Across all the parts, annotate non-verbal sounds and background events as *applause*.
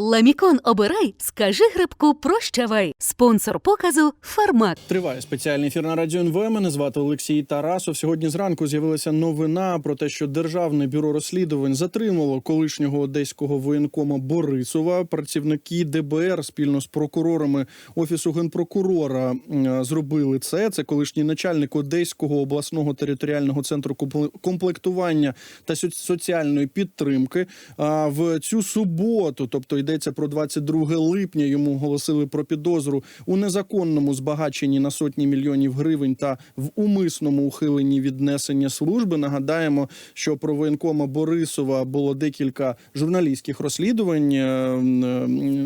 Ламікон обирай, скажи грибку прощавай. Спонсор показу Фармак. Триває спеціальний ефір на радіо НВ. Мене звати Олексій Тарасов. Сьогодні зранку з'явилася новина про те, що державне бюро розслідувань затримало колишнього одеського воєнкома Борисова. Працівники ДБР спільно з прокурорами офісу генпрокурора зробили це. Це колишній начальник Одеського обласного територіального центру компле- комплектування та соц- соціальної підтримки. А в цю суботу, тобто йдеться про 22 липня, йому оголосили про підозру у незаконному збагаченні на сотні мільйонів гривень та в умисному ухиленні від несення служби. Нагадаємо, що про воєнкома Борисова було декілька журналістських розслідувань. Е,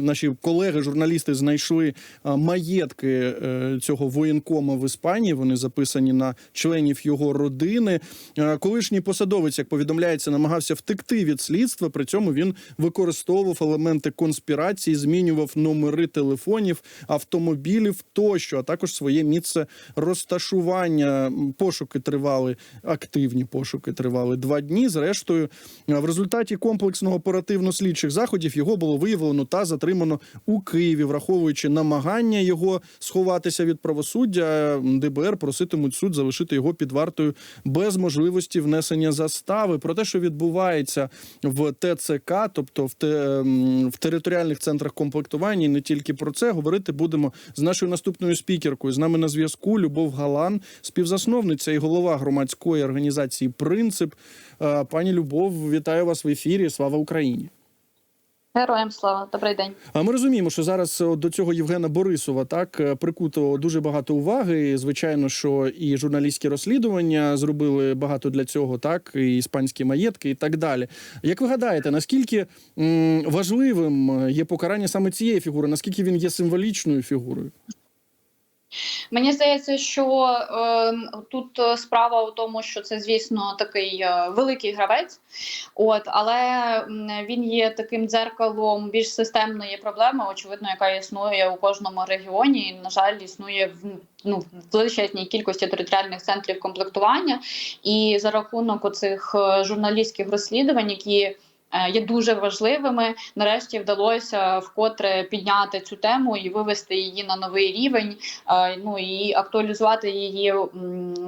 Наші колеги, журналісти, знайшли е, маєтки е, цього воєнкома в Іспанії. Вони записані на членів його родини. Е, Колишній посадовець, як повідомляється, намагався втекти від слідства. При цьому він використовував елементи конспірації, змінював номери телефонів, автомобілів тощо, а також своє місце розташування. Пошуки тривали, активні пошуки тривали два дні. Зрештою, е, в результаті комплексного оперативно-слідчих заходів його було виявлено та затримано у Києві, враховуючи намагання його сховатися від правосуддя. ДБР проситимуть суд залишити його під вартою без можливості внесення застави. Про те, що відбувається в ТЦК, тобто в, те, в територіальних центрах комплектування, і не тільки про це говорити будемо з нашою наступною спікеркою. З нами на зв'язку Любов Галан, співзасновниця і голова громадської організації Принцип. Е, Пані Любов, вітаю вас в ефірі. Слава Україні! Героям слава, добрий день. А ми розуміємо, що зараз е, до цього Євгена Борисова так е, прикуто дуже багато уваги. Звичайно, що і журналістські розслідування зробили багато для цього, так і іспанські маєтки, і так далі. Як ви гадаєте, наскільки важливим є покарання саме цієї фігури? Наскільки він є символічною фігурою? Мені здається, що е, тут справа у тому, що це, звісно, такий е, великий гравець, от але він є таким дзеркалом більш системної проблеми, очевидно, яка існує у кожному регіоні. І, на жаль, існує в ну в величезній кількості територіальних центрів комплектування. І за рахунок оцих е, журналістських розслідувань, які Є дуже важливими. Нарешті вдалося вкотре підняти цю тему і вивести її на новий рівень. е, Ну і актуалізувати її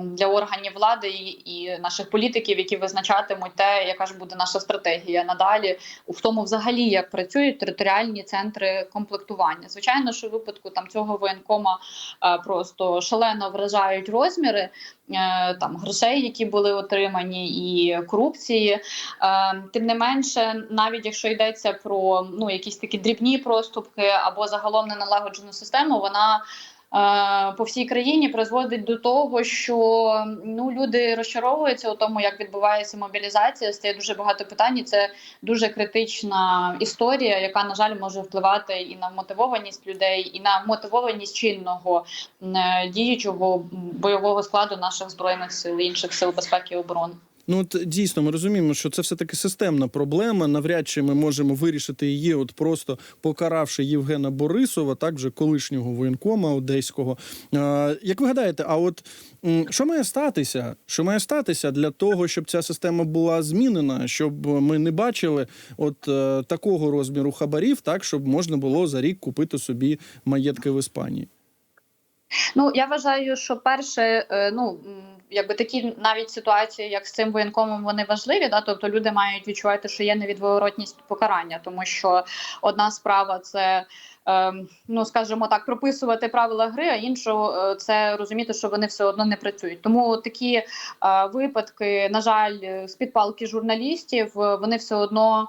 для органів влади і, наших політиків, які визначатимуть те, яка ж буде наша стратегія надалі в тому, взагалі як працюють територіальні центри комплектування. Звичайно, що випадку там цього воєнкома е, просто шалено вражають розміри. Е, Там грошей, які були отримані, і корупції. Е, Тим не менше, навіть якщо йдеться про ну якісь такі дрібні проступки або загалом неналагоджену систему, вона по всій країні призводить до того, що ну люди розчаровуються у тому, як відбувається мобілізація. Стає дуже багато питань. і Це дуже критична історія, яка на жаль може впливати і на мотивованість людей, і на мотивованість чинного е, діючого бойового складу наших збройних сил інших сил безпеки і оборони. Ну от дійсно ми розуміємо, що це все таки системна проблема. Навряд чи ми можемо вирішити її, от просто покаравши Євгена Борисова, так вже колишнього воєнкома одеського. Як ви гадаєте, а от що має статися? Що має статися для того, щоб ця система була змінена, щоб ми не бачили от е, такого розміру хабарів, так щоб можна було за рік купити собі маєтки в Іспанії? Ну я вважаю, що перше, е, ну якби такі навіть ситуації, як з цим воєнкомом, вони важливі. Да? Тобто люди мають відчувати, що є невідворотність покарання, тому що одна справа це. ем, Ну, скажімо так, прописувати правила гри, а іншу е, це розуміти, що вони все одно не працюють. Тому такі е, випадки, на жаль, з під палки журналістів, е, вони все одно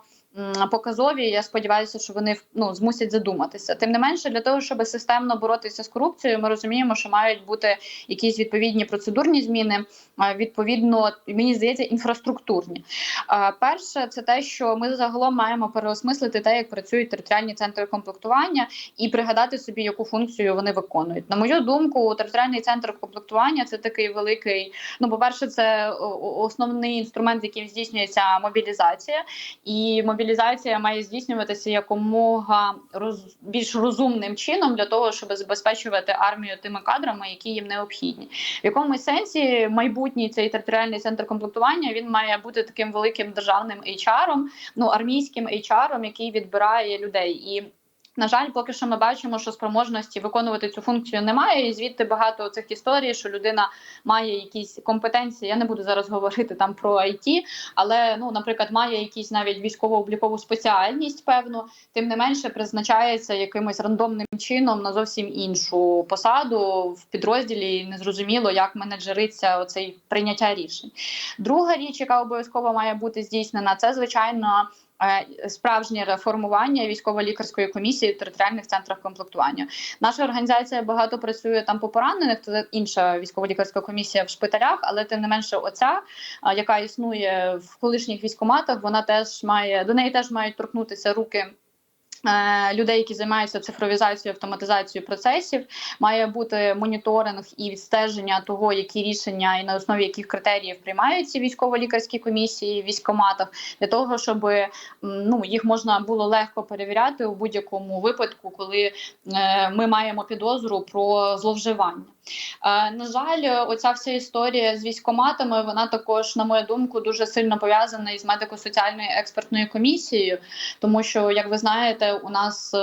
показові. Я сподіваюся, що вони ну, змусять задуматися. Тим не менше, для того, щоб системно боротися з корупцією, ми розуміємо, що мають бути якісь відповідні процедурні зміни, відповідно, мені здається, інфраструктурні. Перше, це те, що ми загалом маємо переосмислити те, як працюють територіальні центри комплектування, і пригадати собі, яку функцію вони виконують. На мою думку, територіальний центр комплектування це такий великий. Ну, по перше, це основний інструмент, з яким здійснюється мобілізація, і мобілізація мобілізація має здійснюватися якомога роз, більш розумним чином для того, щоб забезпечувати армію тими кадрами, які їм необхідні. В якому сенсі майбутній цей територіальний центр комплектування він має бути таким великим державним HR-ом, ну армійським HR-ом, який відбирає людей і. На жаль, поки що ми бачимо, що спроможності виконувати цю функцію немає, і звідти багато цих історій, що людина має якісь компетенції. Я не буду зараз говорити там про IT, але ну, наприклад, має якісь навіть військово-облікову спеціальність, певну, тим не менше призначається якимось рандомним чином на зовсім іншу посаду в підрозділі. і Незрозуміло, як менеджериться оцей прийняття рішень. Друга річ, яка обов'язково має бути здійснена, це звичайно. Е, Справжнє реформування військово-лікарської комісії в територіальних центрах комплектування. Наша організація багато працює там по поранених. Це інша військово-лікарська комісія в шпиталях, але тим не менше, оця, яка існує в колишніх військоматах, вона теж має до неї теж мають торкнутися руки. Е, Людей, які займаються цифровізацією, автоматизацією процесів, має бути моніторинг і відстеження того, які рішення і на основі яких критеріїв приймаються військово-лікарські комісії в військоматах, для того, щоб ну їх можна було легко перевіряти у будь-якому випадку, коли е, ми маємо підозру про зловживання. Е, на жаль, оця вся історія з військоматами, вона також, на мою думку, дуже сильно пов'язана із медико-соціальною експертною комісією, тому що, як ви знаєте, у нас.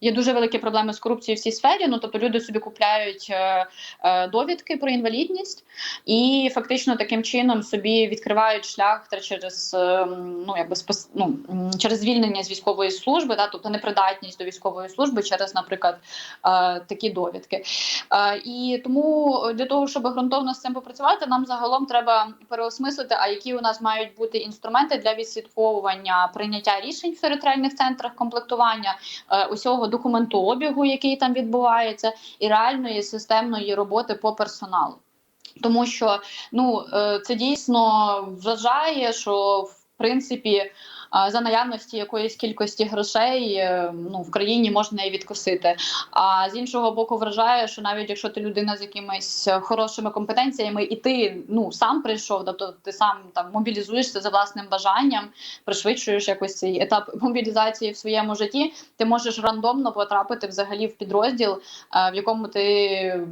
Є дуже великі проблеми з корупцією в цій сфері. Ну тобто люди собі купляють е, е, довідки про інвалідність і фактично таким чином собі відкривають шлях через е, ну якби спос, ну, через звільнення з військової служби, да, тобто непридатність до військової служби через, наприклад, е, такі довідки. Е, і тому для того, щоб ґрунтовно з цим попрацювати, нам загалом треба переосмислити, а які у нас мають бути інструменти для відслідковування прийняття рішень в територіальних центрах комплектування, е, усього документообігу, який там відбувається, і реальної системної роботи по персоналу. Тому що ну е, це дійсно вважає, що в принципі за наявності якоїсь кількості грошей е, ну в країні можна і відкусити. А з іншого боку, вражає, що навіть якщо ти людина з якимись хорошими компетенціями, і ти ну сам прийшов, тобто ти сам там мобілізуєшся за власним бажанням, пришвидшуєш якось цей етап *laughs* мобілізації в своєму житті, ти можеш рандомно потрапити взагалі в підрозділ, е, в якому ти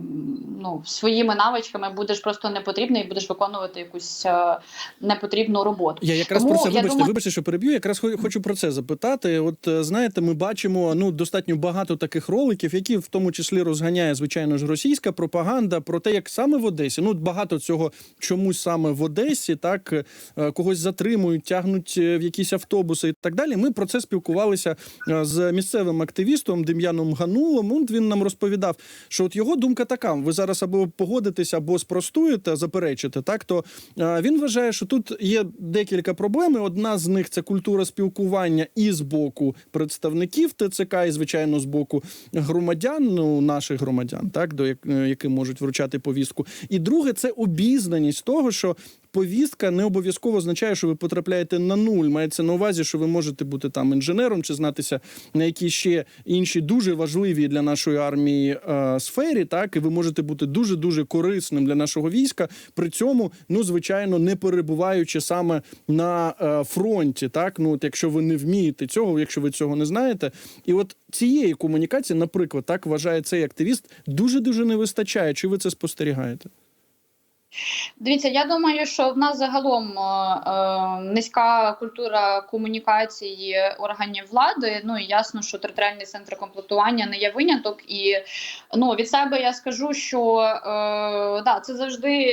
ну своїми навичками будеш просто непотрібний і будеш виконувати якусь е, непотрібну роботу. Я якраз Тому про це вибачте, думаю- вибачте, що переб'ю. Якраз хочу про це запитати. От е, знаєте, ми бачимо ну достатньо багато таких роликів, які в тому числі розганяє звичайно ж російська пропаганда про те, як саме в Одесі. Ну багато цього чомусь саме в Одесі, так е, когось затримують, тягнуть е, в якісь автобуси і так далі. Ми про це спілкувалися з місцевим активістом Дем'яном Ганулом. От він нам розповідав, що от його думка така: ви зараз або погодитеся, або спростуєте, заперечите. Так то він вважає, що тут є декілька проблем. Одна з них це культура спілкування і з боку представників ТЦК, і звичайно, з боку громадян, ну наших громадян, так до як- е, яким можуть вручати повістку. І друге це обізнаність того, що. Повістка не обов'язково означає, що ви потрапляєте на нуль. Мається на увазі, що ви можете бути там інженером чи знатися на якій ще інші дуже важливі для нашої армії е, сфері. Так і ви можете бути дуже дуже корисним для нашого війська. При цьому, ну звичайно, не перебуваючи саме на е, фронті. Так, ну от якщо ви не вмієте цього, якщо ви цього не знаєте, і от цієї комунікації, наприклад, так вважає цей активіст, дуже дуже не вистачає. Чи ви це спостерігаєте? Дивіться, я думаю, що в нас загалом е, е, низька культура комунікації органів влади. Ну і ясно, що територіальний центр комплектування не є виняток. І ну від себе я скажу, що е, да, це завжди.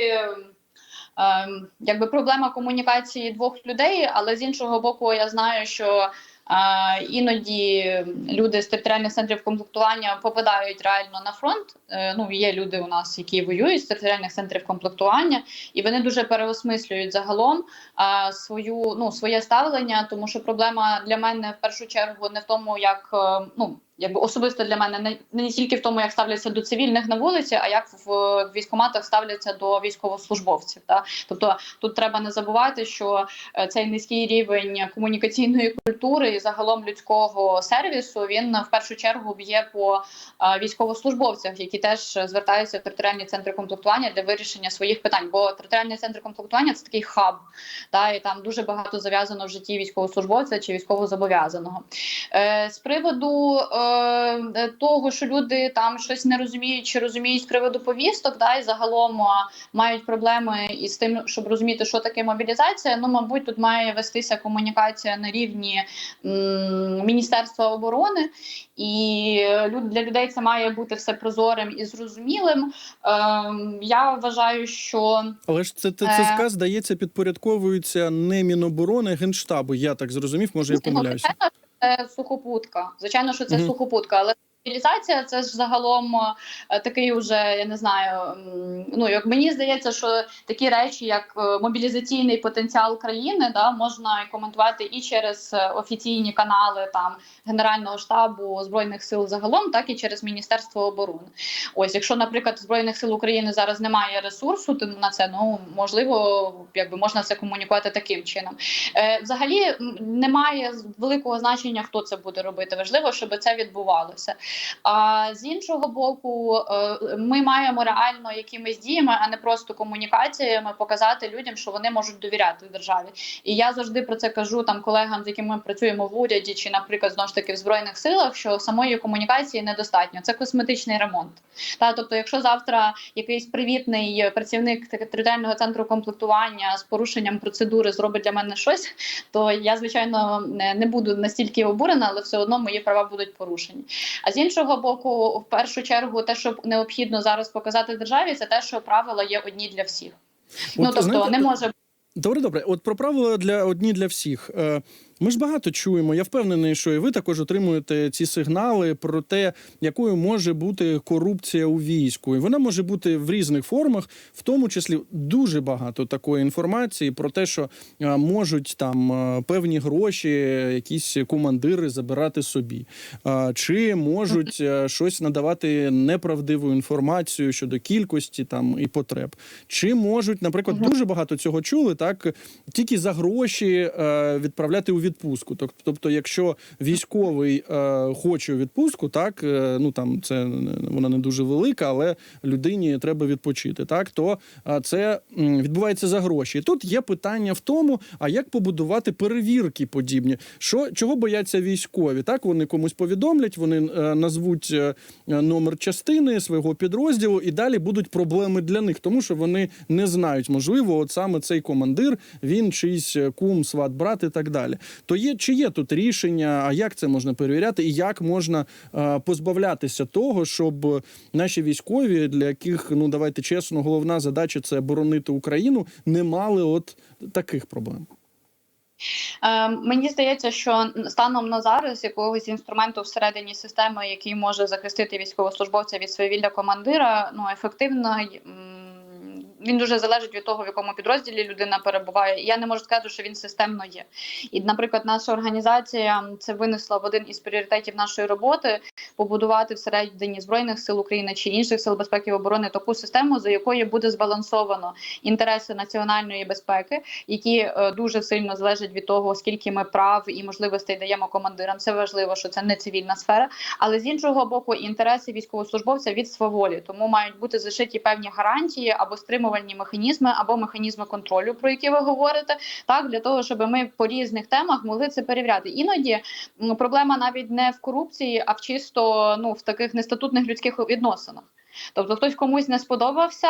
е, Якби проблема комунікації двох людей, але з іншого боку, я знаю, що іноді люди з територіальних центрів комплектування попадають реально на фронт. Е, ну є люди у нас, які воюють з територіальних центрів комплектування, і вони дуже переосмислюють загалом свою ну своє ставлення, тому що проблема для мене в першу чергу не в тому, як е, ну Якби особисто для мене не, не тільки в тому, як ставляться до цивільних на вулиці, а як в, в військкоматах ставляться до військовослужбовців. Та? Тобто тут треба не забувати, що е, цей низький рівень комунікаційної культури і загалом людського сервісу він в першу чергу б'є по е, військовослужбовцях, які теж звертаються в територіальні центри комплектування для вирішення своїх питань. Бо територіальні центри комплектування це такий хаб, та і там дуже багато зав'язано в житті військовослужбовця чи військовозобов'язаного. Е, з приводу е, того, що люди там щось не розуміють чи розуміють з приводу повісток, да, і загалом е, мають проблеми із тим, щоб розуміти, що таке мобілізація. Ну, мабуть, тут має вестися комунікація на рівні м, Міністерства оборони, і люд- для людей це має бути все прозорим і зрозумілим. Ем, я вважаю, що Але ж це Е. ТЦК, здається, підпорядковується не Міноборони, а Генштабу. Я так зрозумів, може я помиляюся. Сухопутка. Звичайно, що це Мгм. сухопутка, але мобілізація це ж загалом е, такий уже, я не знаю. Ну як мені здається, що такі речі, як е, мобілізаційний потенціал країни, да, можна коментувати і через е, офіційні канали там Генерального штабу збройних сил загалом, так і через Міністерство оборони. Ось, якщо, наприклад, збройних сил України зараз немає ресурсу, то на це ну можливо, якби можна це комунікувати таким чином. Е, взагалі немає великого значення, хто це буде робити. Важливо, щоб це відбувалося. А з іншого боку, е, ми маємо реально якимись діями, а не просто комунікаціями, показати людям, що вони можуть довіряти державі. І я завжди про це кажу там колегам, з якими ми працюємо в уряді, чи, наприклад, знову ж таки в збройних силах, що самої комунікації недостатньо. Це косметичний ремонт. Та тобто, якщо завтра якийсь привітний працівник територіального центру комплектування з порушенням процедури зробить для мене щось, то я звичайно не, буду настільки обурена, але все одно мої права будуть порушені. А з іншого боку, в першу чергу, те, що необхідно зараз показати державі, це те, що правила є одні для всіх. ну тобто знаєте, не може Добре, добре. От про правила для одні для всіх. Ми ж багато чуємо. Я впевнений, що і ви також отримуєте ці сигнали про те, якою може бути корупція у війську. І вона може бути в різних формах, в тому числі дуже багато такої інформації про те, що е, можуть там е, певні гроші, якісь командири забирати собі, Е, чи можуть щось надавати неправдиву інформацію щодо кількості там і потреб, чи можуть, наприклад, дуже багато цього чули, так тільки за гроші відправляти у відпустку. Тобто, якщо військовий е, хоче відпустку, так е, ну там це вона не дуже велика, але людині треба відпочити. Так то е, це відбувається за гроші. І тут є питання в тому, а як побудувати перевірки подібні, що чого бояться військові? Так вони комусь повідомлять, вони е, назвуть е, номер частини свого підрозділу, і далі будуть проблеми для них, тому що вони не знають, можливо, от саме цей командир, він чийсь е, кум, сват, брат і так далі. То є чи є тут рішення, а як це можна перевіряти, і як можна е, позбавлятися того, щоб наші військові, для яких ну давайте чесно, головна задача це боронити Україну, не мали от таких проблем. Е, мені здається, що станом на зараз якогось інструменту всередині системи, який може захистити військовослужбовця від свавілля командира, ну ефективно. Він дуже залежить від того, в якому підрозділі людина перебуває. Я не можу сказати, що він системно є. І, наприклад, наша організація це винесла в один із пріоритетів нашої роботи побудувати всередині збройних сил України чи інших сил безпеки і оборони таку систему, за якою буде збалансовано інтереси національної безпеки, які е, дуже сильно залежать від того, скільки ми прав і можливостей даємо командирам. Це важливо, що це не цивільна сфера. Але з іншого боку, інтереси військовослужбовця від сваволі, тому мають бути зашиті певні гарантії або стримувальні механізми, або механізми контролю, про які ви говорите, так для того, щоб ми по різних темах могли це перевіряти. Іноді проблема навіть не в корупції, а в чисто ну в таких нестатутних людських відносинах. Тобто, хтось комусь не сподобався.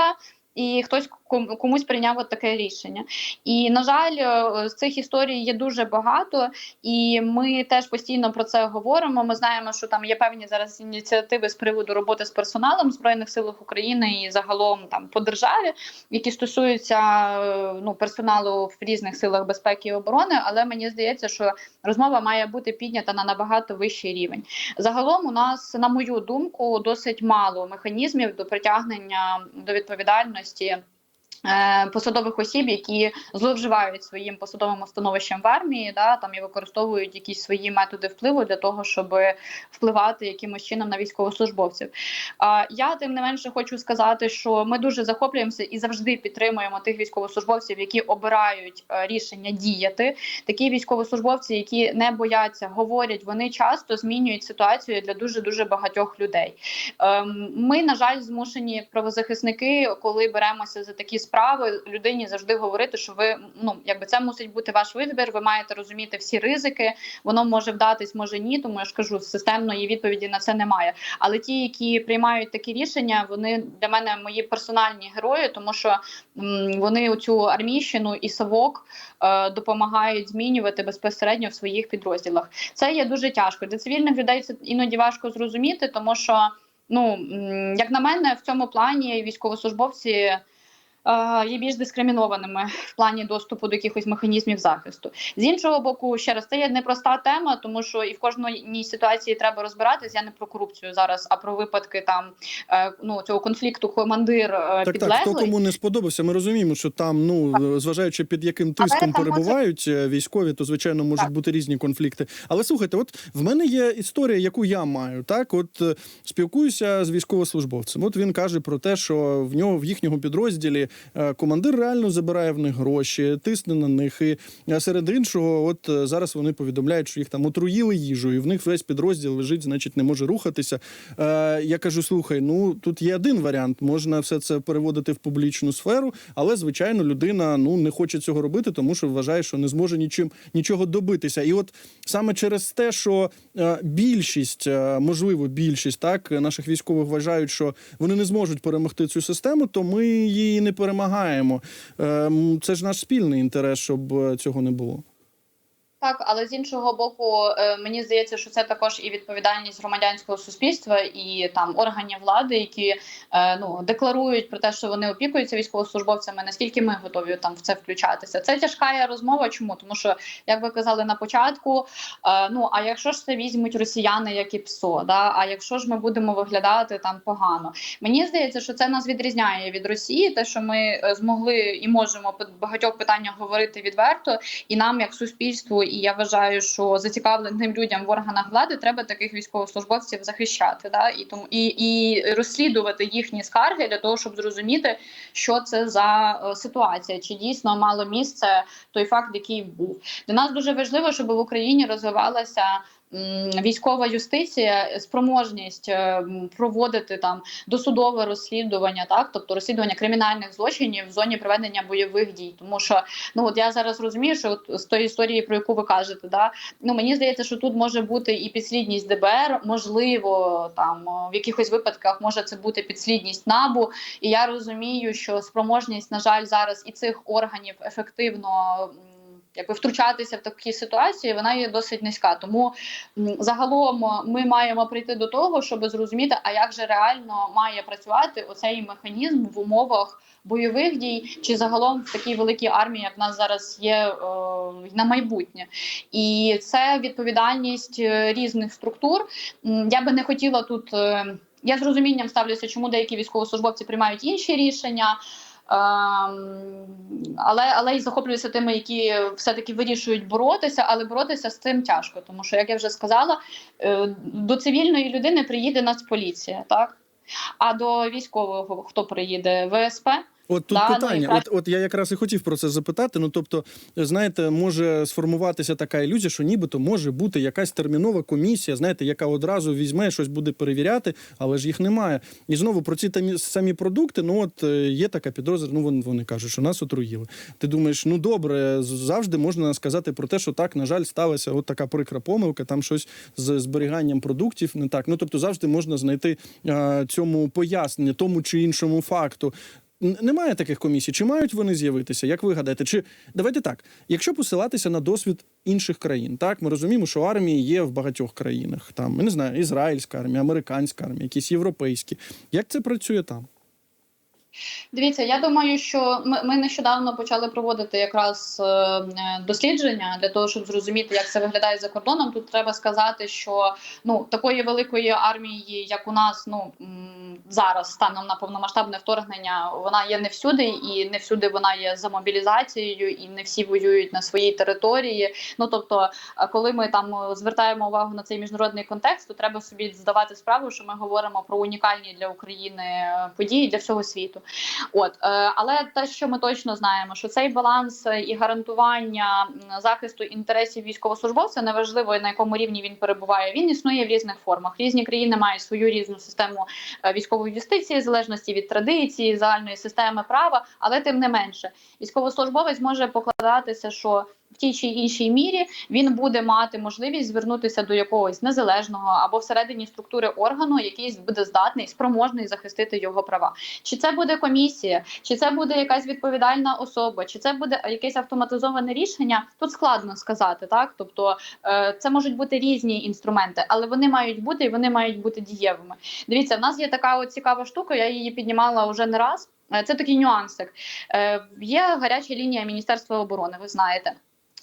І хтось комусь прийняв от таке рішення. І на жаль, е, з цих історій є дуже багато, і ми теж постійно про це говоримо. Ми знаємо, що там є певні зараз ініціативи з приводу роботи з персоналом збройних силах України і загалом там по державі, які стосуються е, ну персоналу в різних силах безпеки і оборони. Але мені здається, що розмова має бути піднята на набагато вищий рівень. Загалом, у нас, на мою думку, досить мало механізмів до притягнення до відповідальності Посадових осіб, які зловживають своїм посадовим становищем в армії, да там і використовують якісь свої методи впливу для того, щоб впливати якимось чином на військовослужбовців. А я тим не менше хочу сказати, що ми дуже захоплюємося і завжди підтримуємо тих військовослужбовців, які обирають е, рішення діяти. Такі військовослужбовці, які не бояться, говорять, вони часто змінюють ситуацію для дуже дуже багатьох людей. Ем, Ми, на жаль, змушені правозахисники, коли беремося за такі справи, людині завжди говорити, що ви ну якби це мусить бути ваш вибір. Ви маєте розуміти всі ризики. Воно може вдатись, може ні. Тому я ж кажу, системної відповіді на це немає. Але ті, які приймають такі рішення, вони для мене мої персональні герої, тому що м, вони оцю армійщину і совок е, допомагають змінювати безпосередньо в своїх підрозділах. Це є дуже тяжко. Для цивільних людей це іноді важко зрозуміти, тому що ну як на мене, в цьому плані військовослужбовці. Е, Є більш дискримінованими в плані доступу до якихось механізмів захисту. З іншого боку, ще раз це є непроста тема, тому що і в кожній ситуації треба розбиратись. Я не про корупцію зараз, а про випадки там е, ну цього конфлікту командир е, Так, так, хто кому не сподобався, ми розуміємо, що там, ну зважаючи під яким тиском там перебувають е, військові, то звичайно можуть Так. бути різні конфлікти. Але слухайте, от в мене є історія, яку я маю. Так, от спілкуюся з військовослужбовцем. От він каже про те, що в нього в їхньому підрозділі командир реально забирає в них гроші, тисне на них. І е, серед іншого, от е, зараз вони повідомляють, що їх там отруїли їжею, і в них весь підрозділ лежить, значить, не може рухатися. Е, я кажу: слухай, ну тут є один варіант, можна все це переводити в публічну сферу, але звичайно людина ну не хоче цього робити, тому що вважає, що не зможе нічим нічого добитися. І от саме через те, що е, більшість, е, можливо, більшість так наших військових вважають, що вони не зможуть перемогти цю систему, то ми її не перемагаємо. Е, це ж наш спільний інтерес, щоб е, цього не було. Так, але з іншого боку, е, мені здається, що це також і відповідальність громадянського суспільства і там органів влади, які е, ну декларують про те, що вони опікуються військовослужбовцями. Наскільки ми готові там в це включатися? Це тяжка розмова. Чому? Тому що, як ви казали на початку, е, ну а якщо ж це візьмуть росіяни, як і ПСО, да? а якщо ж ми будемо виглядати там погано, мені здається, що це нас відрізняє від Росії, те, що ми змогли і можемо по багатьох питаннях говорити відверто, і нам, як суспільству, і я вважаю, що зацікавленим людям в органах влади треба таких військовослужбовців захищати, да і тому і, і розслідувати їхні скарги для того, щоб зрозуміти, що це за е, ситуація, чи дійсно мало місце той факт, який був. Для нас дуже важливо, щоб в Україні розвивалася. Військова юстиція, спроможність е, проводити там досудове розслідування, так тобто розслідування кримінальних злочинів в зоні проведення бойових дій, тому що ну от я зараз розумію, що от з тої історії, про яку ви кажете, да ну мені здається, що тут може бути і підслідність ДБР, можливо, там в якихось випадках може це бути підслідність НАБУ. І я розумію, що спроможність, на жаль, зараз і цих органів ефективно. Якби втручатися в такі ситуації, вона є досить низька. Тому загалом е, ми маємо прийти до того, щоб зрозуміти, а як же реально має працювати оцей механізм в умовах бойових дій, чи загалом в такій великій армії, як в нас зараз є е, на майбутнє, і це відповідальність е, різних структур. Я би не хотіла тут. Я з розумінням ставлюся, чому деякі військовослужбовці приймають інші рішення. Ем, але але й захоплююся тими, які все-таки вирішують боротися, але боротися з цим тяжко, тому що, як я вже сказала, е, до цивільної людини приїде Нацполіція, так? А до військового хто приїде? ВСП? От тут Да, ну, питання. якраз- От, от я якраз і хотів про це запитати. Ну тобто, знаєте, може сформуватися така ілюзія, що нібито може бути якась термінова комісія, знаєте, яка одразу візьме щось буде перевіряти, але ж їх немає. І знову про ці тамі- самі продукти. Ну от е, є така підозра. Ну вони, вони кажуть, що нас отруїли. Ти думаєш, ну добре, завжди можна сказати про те, що так, на жаль, сталася от така прикра помилка, там щось з зберіганням продуктів не так. Ну тобто, завжди можна знайти е, цьому пояснення, тому чи іншому факту. Немає таких комісій. Чи мають вони з'явитися? Як ви гадаєте? Чи давайте так, якщо посилатися на досвід інших країн, так ми розуміємо, що армії є в багатьох країнах. Там я не знаю, ізраїльська армія, американська армія, якісь європейські. Як це працює там? Дивіться, я думаю, що ми, ми нещодавно почали проводити якраз е, е, дослідження для того, щоб зрозуміти, як це виглядає за кордоном. Тут треба сказати, що ну такої великої армії, як у нас, ну зараз, станом на повномасштабне вторгнення, вона є не всюди, і не всюди вона є за мобілізацією, і не всі воюють на своїй території. Ну тобто, е, коли ми там звертаємо увагу на цей міжнародний контекст, то треба собі здавати справу, що ми говоримо про унікальні для України події для всього світу. От е, але те, що ми точно знаємо, що цей баланс е, і гарантування захисту інтересів військовослужбовця, неважливо на якому рівні він перебуває, він існує в різних формах. Різні країни мають свою різну систему е, військової юстиції, в залежності від традиції, загальної системи права, але тим не менше, військовослужбовець може покладатися, що в тій чи іншій мірі він буде мати можливість звернутися до якогось незалежного або всередині структури органу, який буде здатний спроможний захистити його права. Чи це буде комісія, чи це буде якась відповідальна особа, чи це буде якесь автоматизоване рішення? Тут складно сказати, так тобто е, це можуть бути різні інструменти, але вони мають бути і вони мають бути дієвими. Дивіться, в нас є така от цікава штука. Я її піднімала вже не раз. Е, Це такий нюансик. Е, Є гаряча лінія Міністерства оборони. Ви знаєте.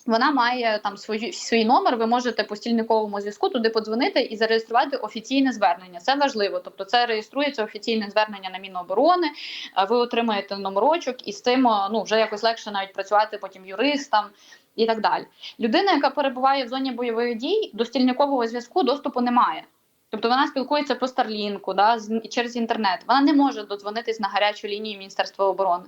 Вона має там свою свій номер. Ви можете по стільниковому зв'язку туди подзвонити і зареєструвати офіційне звернення. Це важливо. Тобто, це реєструється офіційне звернення на Міноборони. е, Ви отримаєте номерочок, і з цим е, ну вже якось легше навіть працювати потім юристам і так далі. Людина, яка перебуває в зоні бойових дій, до стільникового зв'язку доступу немає. Тобто вона спілкується по Старлінку, да, через інтернет. Вона не може додзвонитись на гарячу лінію Міністерства оборони.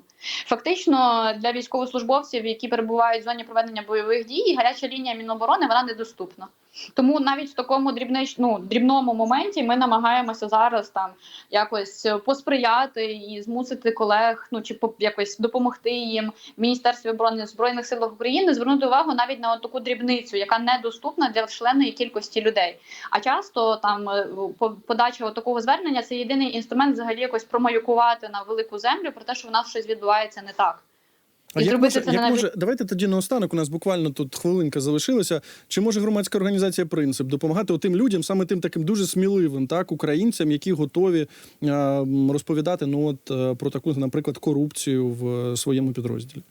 Фактично для військовослужбовців, які перебувають в зоні проведення бойових дій, гаряча лінія Міноборони вона недоступна. Тому навіть в такому дрібнич, ну, дрібному моменті ми намагаємося зараз там якось е, посприяти і змусити колег, ну чи якось допомогти їм в Міністерстві оборони збройних силах України звернути увагу навіть на таку дрібницю, яка недоступна для членої кількості людей. А часто там е, по- подача такого звернення це єдиний інструмент взагалі якось промаюкувати на велику землю про те, що в нас щось відбувається не так. А І як може, це як навіть- може, давайте тоді наостанок, у нас буквально тут хвилинка залишилася. Чи може громадська організація принцип допомагати тим людям, саме тим таким дуже сміливим, так, українцям, які готові е, розповідати ну, от, е, про таку, наприклад, корупцію в е, своєму підрозділі?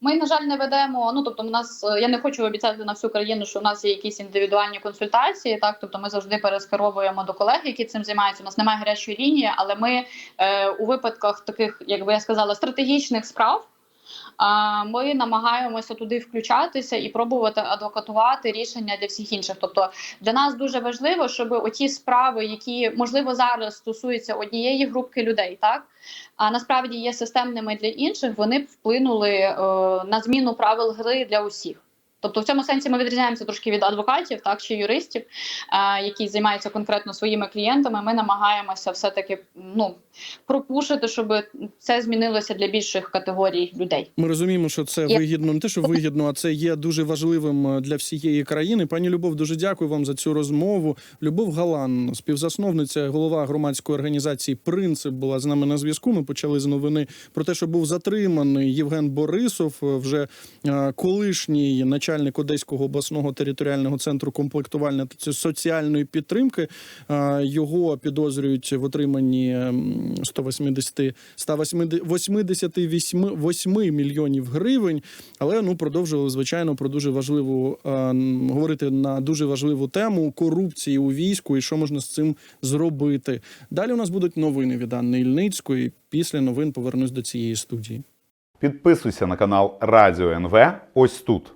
Ми, на жаль, не ведемо. Ну тобто, у нас е, я не хочу обіцяти на всю країну, що у нас є якісь індивідуальні консультації. Так, тобто, ми завжди перескеровуємо до колег, які цим займаються. У нас немає гарячої лінії, але ми е, у випадках таких, як би я сказала, стратегічних справ. Ми намагаємося туди включатися і пробувати адвокатувати рішення для всіх інших. Тобто для нас дуже важливо, щоб оті справи, які можливо зараз стосуються однієї групки людей, так а насправді є системними для інших, вони б вплинули е, на зміну правил гри для усіх. Тобто в цьому сенсі ми відрізняємося трошки від адвокатів, так чи юристів, е, які займаються конкретно своїми клієнтами. Ми намагаємося все-таки ну пропушити, щоб це змінилося для більших категорій людей. Ми розуміємо, що це вигідно, не те, що вигідно, а це є дуже важливим е, для всієї країни. Пані Любов, дуже дякую вам за цю розмову. Любов Галан, співзасновниця, голова громадської організації Принцип була з нами на зв'язку. Ми почали з новини про те, що був затриманий Євген Борисов, е, вже колишній начальник Одеського обласного територіального центру комплектувальної та соціальної підтримки. Його підозрюють в отриманні ем, 180 188 8 мільйонів гривень. Але ну продовжували звичайно про дуже важливу говорити на дуже важливу тему корупції у війську і що можна з цим зробити. Далі у нас будуть новини від Анни Ільницької. Після новин повернусь до цієї студії. Підписуйся на канал Радіо НВ ось тут.